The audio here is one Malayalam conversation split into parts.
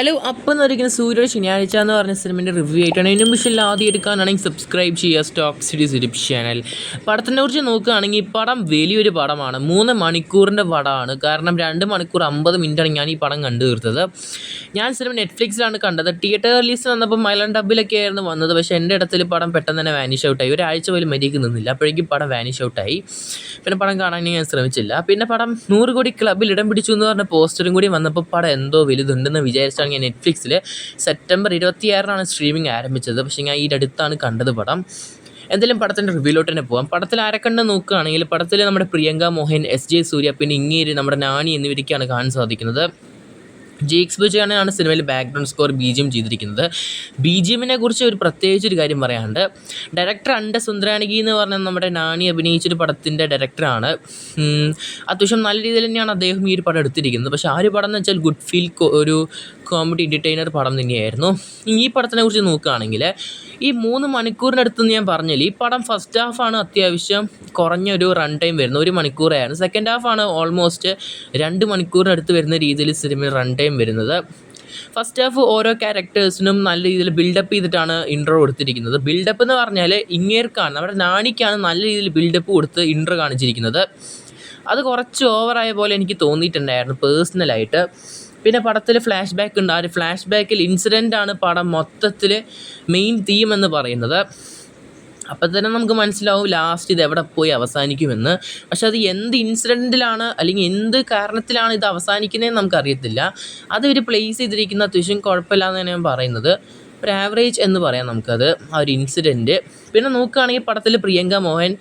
ഹലോ അപ്പം എന്ന് പറയുന്നത് സൂര്യ ശനിയാഴ്ച എന്ന് പറഞ്ഞ സിനിമേന്റെ റിവ്യൂ ആയിട്ടാണ്. ഇതിന് മുമ്പ് ആദ്യം എടുക്കാനാണെങ്കിൽ സബ്സ്ക്രൈബ് ചെയ്യുക സ്റ്റോക്ക് സിരീസ് യൂട്യൂബ് ചാനൽ പടത്തിനെ കുറിച്ച് നോക്കുകയാണെങ്കിൽ ഈ പടം വലിയൊരു പടമാണ്. മൂന്ന് മണിക്കൂറിന്റെ പടമാണ്. കാരണം രണ്ട് മണിക്കൂർ അമ്പത് മിനിറ്റാണ് ഞാൻ ഈ പടം കണ്ടു തീർത്തത്. ഞാൻ സിനിമ നെറ്റ്ഫ്ലിക്സിലാണ് കണ്ടത്. തിയേറ്റർ റിലീസ് വന്നപ്പോൾ മലയാളം ഡബിലൊക്കെ ആയിരുന്നു വന്നത്. പക്ഷേ എന്റെ ഇടത്തിൽ പടം പെട്ടെന്ന് തന്നെ വാനിഷ് ഔട്ടായി ഒരാഴ്ച പോലും മര്യാദയ്ക്ക് നിന്നില്ല. അപ്പോഴേക്കും പടം വാനിഷ് ഔട്ടായി പിന്നെ പടം കാണാൻ ഞാൻ ശ്രമിച്ചില്ല. പിന്നെ പടം നൂറ് കോടി ക്ലബിൽ ഇടം പിടിച്ചു എന്ന് പറഞ്ഞ പോസ്റ്ററും കൂടി വന്നപ്പോൾ പടം എന്തോ വലുതുണ്ടെന്ന് വിചാരിച്ചാണ് ഞാൻ നെറ്റ്ഫ്ലിക്സിൽ സെപ്റ്റംബർ ഇരുപത്തിയാറിനാണ് സ്ട്രീമിംഗ് ആരംഭിച്ചത്. പക്ഷേ ഞാൻ ഈ അടുത്താണ് കണ്ടത് പടം. എന്തായാലും പടത്തിന്റെ റിവ്യൂലോട്ട് തന്നെ പോകാം പടത്തിൽ ആരക്കണ്ണ് നോക്കുകയാണെങ്കിൽ പടത്തിൽ നമ്മുടെ പ്രിയങ്ക മോഹൻ എസ് ജെ സൂര്യ പിന്നെ ഇങ്ങേര് നമ്മുടെ നാനി എന്നിവരൊക്കെയാണ് കാണാൻ സാധിക്കുന്നത്. ജെയ്ക്സ് ബുജാണ് ആണ് സിനിമയിൽ background score B G M ചെയ്തിരിക്കുന്നത്. ബി ജി എമ്മിനെ കുറിച്ച് ഒരു പ്രത്യേകിച്ച് ഒരു കാര്യം പറയാനുണ്ട്. ഡയറക്ടർ അണ്ട സുന്ദരാണികി എന്ന് പറഞ്ഞ നമ്മുടെ നാണി അഭിനയിച്ചൊരു പടത്തിന്റെ ഡയറക്ടറാണ് അത്യാവശ്യം നല്ല രീതിയിൽ തന്നെയാണ് അദ്ദേഹം ഈ ഒരു പടം എടുത്തിരിക്കുന്നത്. പക്ഷേ ആ ഒരു പടം എന്ന് വെച്ചാൽ ഗുഡ് ഫീൽ ഒരു കോമഡി എന്റർടൈനർ പടം തന്നെയായിരുന്നു. ഈ പടത്തിനെ കുറിച്ച് നോക്കുകയാണെങ്കിൽ ഈ മൂന്ന് മണിക്കൂറിനടുത്ത് ഞാൻ പറഞ്ഞാൽ ഈ പടം ഫസ്റ്റ് ഹാഫാണ് അത്യാവശ്യം കുറഞ്ഞൊരു റൺ ടൈം വരുന്നത്. ഒരു മണിക്കൂറായിരുന്നു സെക്കൻഡ് ഹാഫാണ് ഓൾമോസ്റ്റ് രണ്ട് മണിക്കൂറിനടുത്ത് വരുന്ന രീതിയിൽ സിനിമയിൽ റൺ ടൈം വരുന്നത്. ഫസ്റ്റ് ഹാഫ് ഓരോ ക്യാരക്ടേഴ്സിനും നല്ല രീതിയിൽ ബിൽഡപ്പ് ചെയ്തിട്ടാണ് ഇൻട്രോ കൊടുത്തിരിക്കുന്നത്. ബിൽഡപ്പ് എന്ന് പറഞ്ഞാൽ ഇങ്ങേർക്കാണ് നമ്മുടെ നാണിക്കാണ് നല്ല രീതിയിൽ ബിൽഡപ്പ് കൊടുത്ത് ഇൻട്രോ കാണിച്ചിരിക്കുന്നത്. അത് കുറച്ച് ഓവറായ പോലെ എനിക്ക് തോന്നിയിട്ടുണ്ടായിരുന്നു പേഴ്സണലായിട്ട് പിന്നെ പടത്തിൽ ഫ്ലാഷ് ബാക്ക് ഉണ്ട്. ആ ഒരു ഫ്ലാഷ് ബാക്കിൽ ഇൻസിഡന്റ് ആണ് പടം മൊത്തത്തിൽ മെയിൻ തീം എന്ന് പറയുന്നത്. അപ്പം തന്നെ നമുക്ക് മനസ്സിലാവും ലാസ്റ്റ് ഇത് എവിടെ പോയി അവസാനിക്കുമെന്ന്. പക്ഷെ അത് എന്ത് ഇൻസിഡന്റിലാണ് അല്ലെങ്കിൽ എന്ത് കാരണത്തിലാണ് ഇത് അവസാനിക്കുന്നതെന്ന് നമുക്കറിയത്തില്ല. അത് ഒരു പ്ലേസ് ചെയ്തിരിക്കുന്ന അത്യാവശ്യം കുഴപ്പമില്ല എന്ന് ഞാൻ പറയുന്നത്. ഒരു ആവറേജ് എന്ന് പറയാം നമുക്കത് ആ ഒരു ഇൻസിഡന്റ് പിന്നെ നോക്കുകയാണെങ്കിൽ പടത്തിൽ പ്രിയങ്ക മോഹൻ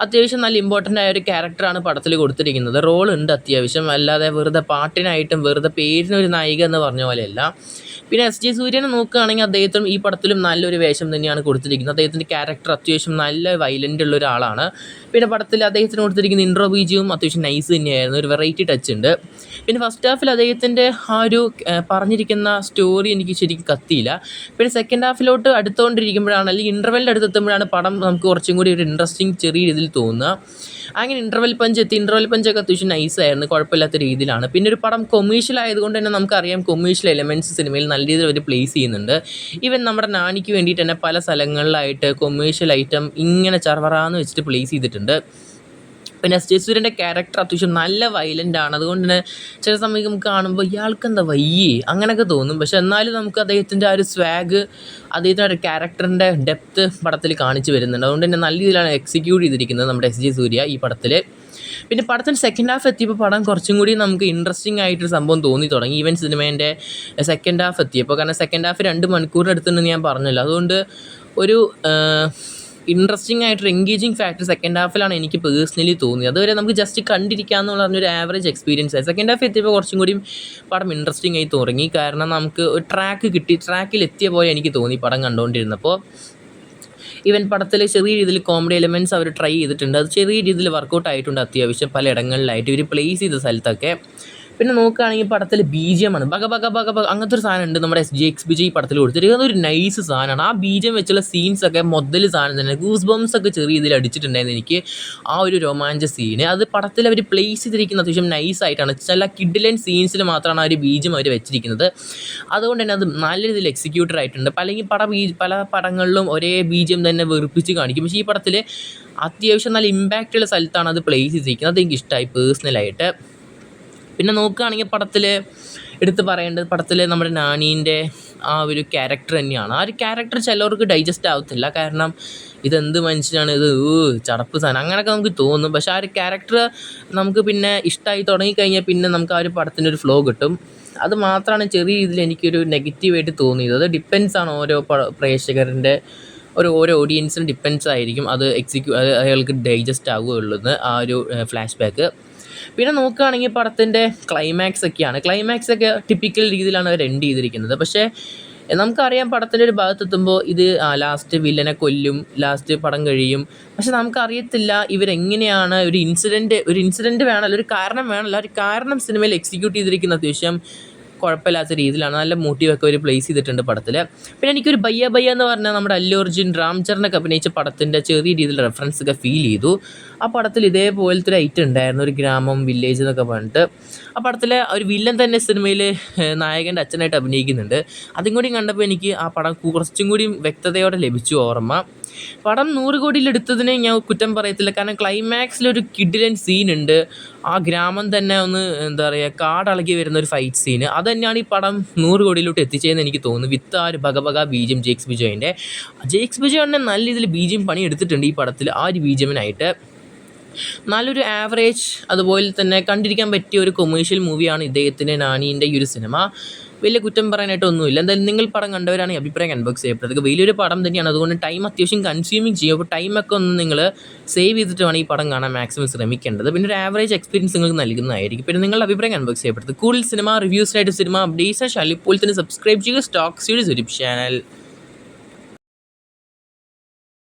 അത്യാവശ്യം നല്ല ഇമ്പോർട്ടന്റ് ആയ ഒരു ക്യാരക്ടറാണ് പടത്തിൽ കൊടുത്തിരിക്കുന്നത്. റോൾ ഉണ്ട് അത്യാവശ്യം. അല്ലാതെ വെറുതെ പാട്ടിനായിട്ടും വെറുതെ പേരിനൊരു നായിക എന്ന് പറഞ്ഞ പോലെയല്ല. പിന്നെ എസ് ജെ സൂര്യനെ നോക്കുകയാണെങ്കിൽ അദ്ദേഹത്തിനും ഈ പടത്തിലും നല്ലൊരു വേഷം തന്നെയാണ് കൊടുത്തിരിക്കുന്നത്. അദ്ദേഹത്തിന്റെ ക്യാരക്ടർ അത്യാവശ്യം നല്ല വയലന്റ് ഉള്ള ഒരാളാണ്. പിന്നെ പടത്തിൽ അദ്ദേഹത്തിന് കൊടുത്തിരിക്കുന്ന ഇൻട്രോ ബീജിയും അത്യാവശ്യം നൈസ് തന്നെയായിരുന്നു. ഒരു വെറൈറ്റി ടച്ച് ഉണ്ട്. പിന്നെ ഫസ്റ്റ് ഹാഫിൽ അദ്ദേഹത്തിന്റെ ആ ഒരു പറഞ്ഞിരിക്കുന്ന സ്റ്റോറി എനിക്ക് ശരിക്കും കത്തിയില്ല. പിന്നെ സെക്കൻഡ് ഹാഫിലോട്ട് അടുത്തുകൊണ്ടിരിക്കുമ്പോഴാണ് അല്ലെങ്കിൽ ഇന്റർവെല്ലിന്റെ അടുത്തെത്തുമ്പോഴാണ് പടം നമുക്ക് കുറച്ചും കൂടി ഒരു ഇൻട്രസ്റ്റിംഗ് ചെറിയ രീതിയിൽ തോന്നുക. അങ്ങനെ ഇന്റർവെൽ പഞ്ച് എത്തി. ഇന്റർവെൽ പഞ്ചൊക്കെ അത്യാവശ്യം നൈസായിരുന്നു കുഴപ്പമില്ലാത്ത രീതിയിലാണ്. പിന്നെ ഒരു പടം കൊമേഴ്ഷ്യൽ ആയതുകൊണ്ട് തന്നെ നമുക്കറിയാം കൊമേഴ്ഷ്യൽ എലമെന്റ്സ് സിനിമയിൽ നല്ല രീതിയിൽ അവർ പ്ലേസ് ചെയ്യുന്നുണ്ട്. ഈവൻ നമ്മുടെ നാനിക്ക് വേണ്ടിയിട്ട് തന്നെ പല സ്ഥലങ്ങളിലായിട്ട് കൊമേഴ്ഷ്യൽ ഐറ്റം ഇങ്ങനെ ചർവറാന്ന് വെച്ചിട്ട് പ്ലേസ് ചെയ്തിട്ടുണ്ട്. പിന്നെ എസ് ജെ സൂര്യന്റെ ക്യാരക്ടർ അത്യാവശ്യം നല്ല വയലന്റ് ആണ്. അതുകൊണ്ട് തന്നെ ചില സമയം നമുക്ക് കാണുമ്പോൾ ഇയാൾക്ക് എന്താ വയ്യേ? അങ്ങനെയൊക്കെ തോന്നും. പക്ഷെ എന്നാലും നമുക്ക് അദ്ദേഹത്തിന്റെ ആ ഒരു സ്വാഗ് അദ്ദേഹത്തിന്റെ ക്യാരക്ടറിന്റെ ഡെപ്ത്ത് പടത്തിൽ കാണിച്ചു വരുന്നുണ്ട്. അതുകൊണ്ട് തന്നെ നല്ല രീതിയിലാണ് എക്സിക്യൂട്ട് ചെയ്തിരിക്കുന്നത് നമ്മുടെ എസ് ജെ സൂര്യ ഈ പടത്തിൽ പിന്നെ പടത്തിന്റെ സെക്കൻഡ് ഹാഫ് എത്തിയപ്പോൾ പടം കുറച്ചും കൂടി നമുക്ക് ഇൻട്രസ്റ്റിംഗ് ആയിട്ടൊരു സംഭവം തോന്നി തുടങ്ങി. ഈവൻ സിനിമേന്റെ സെക്കൻഡ് ഹാഫ് എത്തിയപ്പോൾ കാരണം സെക്കൻഡ് ഹാഫ് രണ്ട് മണിക്കൂറിനടുത്തുണ്ടെന്ന് ഞാൻ പറഞ്ഞല്ലോ. അതുകൊണ്ട് ഒരു ഇൻട്രസ്റ്റിംഗ് ആയിട്ടൊരു എൻഗേജിങ് ഫാക്ടർ സെക്കൻഡ് ഹാഫിലാണ് എനിക്ക് പേഴ്സണലി തോന്നിയത്. അതുവരെ നമുക്ക് ജസ്റ്റ് കണ്ടിരിക്കാമെന്നുള്ള പറഞ്ഞൊരു ആവറേജ് എക്സ്പീരിയൻസ് ആയി. സെക്കൻഡ് ഹാഫ് എത്തിയപ്പോൾ കുറച്ചും കൂടി പടം ഇൻട്രസ്റ്റിംഗ് ആയി തുടങ്ങി. കാരണം നമുക്ക് ഒരു ട്രാക്ക് കിട്ടി. ട്രാക്കിൽ എത്തിയ പോലെ എനിക്ക് തോന്നി പടം കണ്ടുകൊണ്ടിരുന്നപ്പോൾ ഈവൻ പടത്തിലെ ചെറിയ രീതിയിൽ കോമഡി എലിമെന്റ്സ് അവർ ട്രൈ ചെയ്തിട്ടുണ്ട്. അത് ചെറിയ രീതിയിൽ വർക്കൗട്ട് ആയിട്ടുണ്ട് അത്യാവശ്യം പല ഇടങ്ങളിലായിട്ട് ഇവർ പ്ലേസ് ചെയ്ത സ്ഥലത്തൊക്കെ. പിന്നെ നോക്കുകയാണെങ്കിൽ പടത്തിൽ ആണ് ബക ബക ബക ബക അങ്ങനത്തെ ഒരു സാധനം ഉണ്ട് നമ്മുടെ S G X B G പടത്തിൽ കൊടുത്തിരിക്കുന്നത് ഒരു നൈസ് സാധനമാണ്. ആ ബി ജി എം വെച്ചുള്ള സീൻസ് ഒക്കെ മുതൽ സാധനം തന്നെ. ഗൂസ് ബംസ് ഒക്കെ ചെറിയ രീതിയിൽ അടിച്ചിട്ടുണ്ടായിരുന്നു എനിക്ക് ആ ഒരു രോമാഞ്ച സീന് അത് പടത്തിൽ അവർ പ്ലേസ് ചെയ്തിരിക്കുന്നത് അത്യാവശ്യം നൈസ് ആയിട്ടാണ്. ചില കിഡിലൻ സീൻസിൽ മാത്രമാണ് ആ ഒരു ബീജം അവർ വെച്ചിരിക്കുന്നത്. അതുകൊണ്ട് തന്നെ അത് നല്ല രീതിയിൽ എക്സിക്യൂട്ടർ ആയിട്ടുണ്ട്. അല്ലെങ്കിൽ പട ബി പല പടങ്ങളിലും ഒരേ ബീജം തന്നെ വെറുപ്പിച്ച് കാണിക്കും. പക്ഷേ ഈ പടത്തിൽ അത്യാവശ്യം നല്ല ഇമ്പാക്റ്റ് ഉള്ള സ്ഥലത്താണ് അത് പ്ലേസ് ചെയ്തിരിക്കുന്നത്. അത് എനിക്ക് ഇഷ്ടമായി പേഴ്സണലായിട്ട് പിന്നെ നോക്കുകയാണെങ്കിൽ പടത്തിൽ എടുത്ത് പറയേണ്ടത് പടത്തിൽ നമ്മുടെ നാനീന്റെ ആ ഒരു ക്യാരക്ടർ തന്നെയാണ്. ആ ഒരു ക്യാരക്ടർ ചിലവർക്ക് ഡൈജസ്റ്റ് ആവത്തില്ല. കാരണം ഇതെന്ത് മനുഷ്യനാണ്? ഇത് ചടപ്പ് സാധനം. അങ്ങനെയൊക്കെ നമുക്ക് തോന്നും. പക്ഷേ ആ ഒരു ക്യാരക്ടർ നമുക്ക് പിന്നെ ഇഷ്ടമായി തുടങ്ങിക്കഴിഞ്ഞാൽ പിന്നെ നമുക്ക് ആ ഒരു പടത്തിന്റെ ഒരു ഫ്ലോ കിട്ടും. അത് മാത്രമാണ് ചെറിയ രീതിയിൽ എനിക്കൊരു നെഗറ്റീവായിട്ട് തോന്നിയത്. അത് ഡിപ്പെൻസ് ആണ് ഓരോ പ- പ്രേക്ഷകരുടെ ഒരു ഓരോ ഓഡിയൻസിനും ഡിപ്പെൻസ് ആയിരിക്കും. അത് എക്സിക്യൂ അയാൾക്ക് ഡൈജസ്റ്റ് ആവുകയുള്ളൂ ആ ഒരു ഫ്ലാഷ് ബാക്ക് പിന്നെ നോക്കുകയാണെങ്കിൽ പടത്തിന്റെ ക്ലൈമാക്സ് ഒക്കെയാണ്. ക്ലൈമാക്സ് ഒക്കെ ടിപ്പിക്കൽ രീതിയിലാണ് അവർ എൻഡ് ചെയ്തിരിക്കുന്നത്. പക്ഷേ നമുക്കറിയാം പടത്തിന്റെ ഒരു ഭാഗത്തെത്തുമ്പോൾ ഇത് ലാസ്റ്റ് വില്ലനെ കൊല്ലും ലാസ്റ്റ് പടം കഴിയും. പക്ഷെ നമുക്കറിയത്തില്ല ഇവരെങ്ങനെയാണ് ഒരു ഇൻസിഡന്റ് ഒരു ഇൻസിഡന്റ് വേണമല്ലോ ഒരു കാരണം വേണമല്ലോ ഒരു കാരണം സിനിമയിൽ എക്സിക്യൂട്ട് ചെയ്തിരിക്കുന്ന അത്യാവശ്യം കുഴപ്പമില്ലാത്ത രീതിയിലാണ്. നല്ല മോട്ടീവൊക്കെ അവർ പ്ലേസ് ചെയ്തിട്ടുണ്ട് പടത്തിൽ പിന്നെ എനിക്കൊരു ബയ്യ ബയ്യ എന്ന് പറഞ്ഞാൽ നമ്മുടെ അല്ലു അർജുൻ രാംചരനൊക്കെ അഭിനയിച്ച പടത്തിന്റെ ചെറിയ രീതിയിൽ റെഫറൻസ് ഒക്കെ ഫീൽ ചെയ്തു. ആ പടത്തിൽ ഇതേപോലത്തെ ഒരു ഐറ്റം ഉണ്ടായിരുന്നു. ഒരു ഗ്രാമം വില്ലേജ് എന്നൊക്കെ പറഞ്ഞിട്ട്. ആ പടത്തിലെ ഒരു വില്ലൻ തന്നെ സിനിമയിൽ നായകന്റെ അച്ഛനായിട്ട് അഭിനയിക്കുന്നുണ്ട്. അതും കൂടി കണ്ടപ്പോൾ എനിക്ക് ആ പടം കുറച്ചും കൂടി വ്യക്തതയോടെ ലഭിച്ചു ഓർമ്മ. പടം നൂറ് കോടിയിൽ എടുത്തതിനെ ഞാൻ കുറ്റം പറയത്തില്ല. കാരണം ക്ലൈമാക്സിലൊരു കിഡിലൻ ഉണ്ട് ആ ഗ്രാമം തന്നെ ഒന്ന് എന്താ പറയുക കാടളകി വരുന്ന ഒരു ഫൈറ്റ് സീന് അത് തന്നെയാണ് ഈ പടം നൂറ് കോടിയിലോട്ട് എത്തിച്ചതെന്ന് എനിക്ക് തോന്നുന്നു. വിത്ത് ആ ഒരു ബഗബഗ ബീജം ജേക്സ് ബിജോയിന്റെ. ജേക്സ് ബിജോയിനെ നല്ല രീതിയിൽ ബീജം പണി എടുത്തിട്ടുണ്ട് ഈ പടത്തിൽ. ആ ഒരു ബീജമിനായിട്ട് നല്ലൊരു ആവറേജ് അതുപോലെ തന്നെ കണ്ടിരിക്കാൻ പറ്റിയ ഒരു കൊമേഴ്ഷ്യൽ മൂവിയാണ് ഇദ്ദേഹത്തിന്റെ നാനീന്റെ ഈ ഒരു സിനിമ വലിയ കുറ്റം പറയാനായിട്ട് ഒന്നുമില്ല എന്തായാലും നിങ്ങൾ പടം കണ്ടവരാണെങ്കിൽ അഭിപ്രായം അൺബോക്സ് ചെയ്യപ്പെടുന്നത്. വലിയൊരു പടം തന്നെയാണ്. അതുകൊണ്ട് ടൈം അത്യാവശ്യം കൺസ്യൂമിങ് ചെയ്യും. അപ്പോൾ ടൈമൊക്കെ ഒന്ന് നിങ്ങൾ സേവ് ചെയ്തിട്ട് വേണം ഈ പടം കാണാൻ മാക്സിമം ശ്രമിക്കേണ്ടത്. പിന്നെ ഒരു ആവറേജ് എക്സ്പീരിയൻസ് നിങ്ങൾക്ക് നൽകുന്നതായിരിക്കും. പിന്നെ നിങ്ങളുടെ അഭിപ്രായം കൺബോക്സ് ചെയ്യപ്പെടുന്നത്. കൂടുതൽ സിനിമ റിവ്യൂസിനായിട്ട് സിനിമ അപ്ഡേറ്റ്സ് ഷാലി ഇപ്പോൾ തന്നെ സബ്സ്ക്രൈബ് ചെയ്യുക. സ്റ്റോക്ക് സീരീസ് ഒരു ചാനൽ